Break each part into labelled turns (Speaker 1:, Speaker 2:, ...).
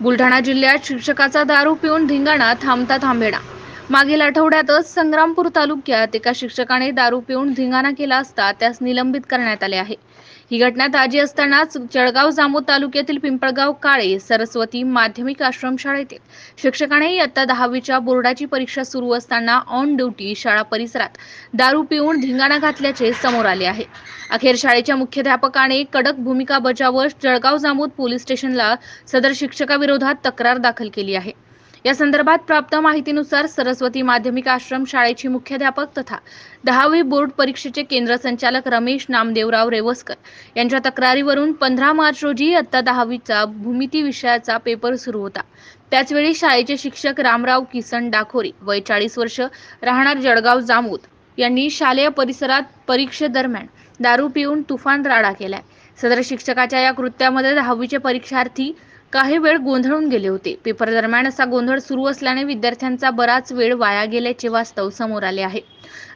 Speaker 1: बुलढाणा जिल्ह्यात शिक्षकाचा दारू पिऊन धिंगाणा थांबता थांबेना मागील आठवड्यातच संग्रामपूर तालुक्यात एका शिक्षकाने दारू पिऊन धिंगाणा केला असता त्यास निलंबित करण्यात आले आहे. ही घटना ताजी असतानाच जळगाव जामोद तालुक्यातील पिंपळगाव काळे सरस्वती माध्यमिक आश्रमशाळेतील शिक्षकाने इयत्ता दहावीच्या बोर्डाची परीक्षा सुरू असताना ऑन ड्युटी शाळा परिसरात दारू पिऊन धिंगाणा घातल्याचे समोर आले आहे. अखेर शाळेच्या मुख्याध्यापकाने कडक भूमिका बजावत जळगाव जामोद पोलीस स्टेशनला सदर शिक्षकाविरोधात तक्रार दाखल केली आहे. या संदर्भात प्राप्त माहितीनुसार सरस्वती माध्यमिक आश्रम शाळेची मुख्याध्यापक तथा दहावी बोर्ड परीक्षेचे केंद्र संचालक रमेश नामदेवराव रेवस्कर यांच्या तक्रारीवरून पंधरा मार्च रोजी इयत्ता दहावीचा भूमिती विषयाचा पेपर सुरू होता. त्याचवेळी शाळेचे शिक्षक रामराव किसन डाखोरी वय चाळीस वर्ष राहणार जळगाव जामोद यांनी शालेय परिसरात परीक्षेदरम्यान दारू पिऊन तुफान राडा केलाय. सदर शिक्षकाच्या या कृत्यामध्ये दहावीचे परीक्षार्थी काही वेळ गोंधळून गेले होते. पेपर दरम्यान असा गोंधळ सुरू असल्याने विद्यार्थ्यांचा बराच वेळ वाया गेल्याचे वास्तव समोर आले आहे.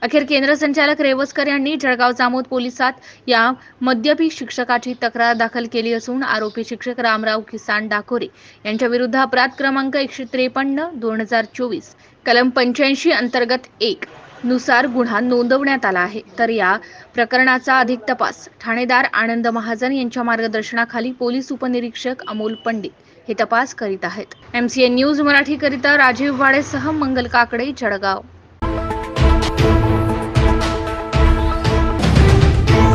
Speaker 1: अखेर केंद्र संचालक रेवस्कर यांनी जळगाव जामोद पोलिसात या मद्यपी शिक्षकाची तक्रार दाखल केली असून आरोपी शिक्षक रामराव किसान डाकोरे यांच्या विरुद्ध अपराध क्रमांक एकशे त्रेपन्न दोन हजार चोवीस कलम पंच्याऐंशी अंतर्गत एक. नुसार गुन्हा नोंदवण्यात आला आहे. तर या प्रकरणाचा अधिक तपास. ठाणेदार आनंद महाजन यांच्या मार्गदर्शनाखाली पोलीस उपनिरीक्षक अमोल पंडित हे तपास करीत आहेत. एमसीएन न्यूज मराठीकरिता राजीव वाडेसह मंगल काकडे जळगाव.